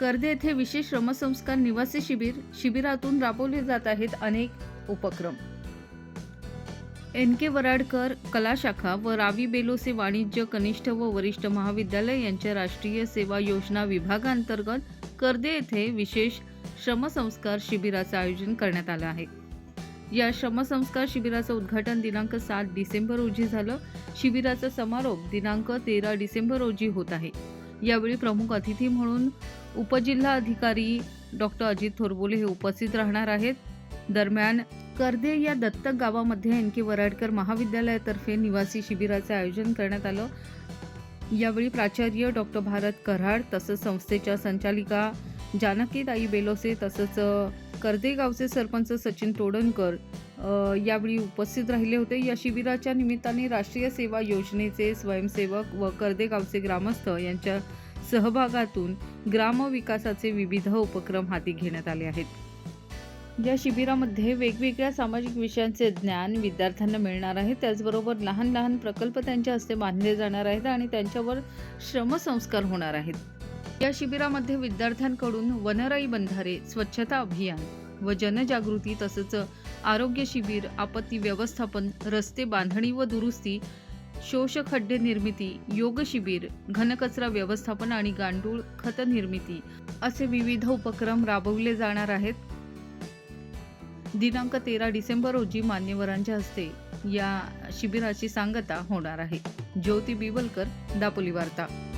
कर्दे येथे विशेष श्रमसंस्कार निवासी शिबिर शिबिरातून राबवले जात आहेत अनेक उपक्रम. एन के वराडकर कला शाखा व रावी बेलोसे वाणिज्य कनिष्ठ व वरिष्ठ महाविद्यालय यांच्या राष्ट्रीय सेवा योजना विभागांतर्गत कर्दे येथे विशेष श्रमसंस्कार शिबिराचं आयोजन करण्यात आलं आहे. या श्रमसंस्कार शिबिराचं उद्घाटन दिनांक सात डिसेंबर रोजी झालं. शिबिराचा समारोप दिनांक तेरा डिसेंबर रोजी होत आहे. यावेळी प्रमुख अतिथी म्हणून उपजिल्हा अधिकारी डॉक्टर अजित थोरबोले हे उपस्थित राहणार आहेत. दरम्यान कर्दे या दत्तक गावामध्ये एन के वराडकर महाविद्यालयातर्फे निवासी शिबिराचे आयोजन करण्यात आलं. यावेळी प्राचार्य डॉक्टर भारत कराड तसंच संस्थेच्या संचालिका जानकीताई बेलोसे तसंच अ, कर्दे गावचे सरपंच सचिन तोडणकर यावेळी उपस्थित राहिले होते. या शिबिराच्या निमित्ताने राष्ट्रीय सेवा योजनेचे स्वयंसेवक व कर्दे गावचे ग्रामस्थ यांच्या सहभागातून ग्रामविकासाचे विविध उपक्रम हाती घेण्यात आले आहेत. या शिबिरामध्ये वेगवेगळ्या सामाजिक विषयांचे ज्ञान विद्यार्थ्यांना मिळणार आहे. त्याचबरोबर लहान लहान प्रकल्प त्यांच्या हस्ते बांधले जाणार आहेत आणि त्यांच्यावर श्रमसंस्कार होणार आहेत. या शिबिरामध्ये विद्यार्थ्यांकडून वनराई बंधारे स्वच्छता अभियान व जनजागृती तसंच आरोग्य शिबिर आपत्ती व्यवस्थापन रस्ते बांधणी व दुरुस्ती शोषखड्डे निर्मिती योग शिबिर घनकचरा व्यवस्थापन आणि गांडूळ खत निर्मिती असे विविध उपक्रम राबवले जाणार आहेत. दिनांक तेरा डिसेंबर रोजी मान्यवरांच्या हस्ते या शिबिराची सांगता होणार आहे. ज्योती बिवलकर दापोली वार्ता.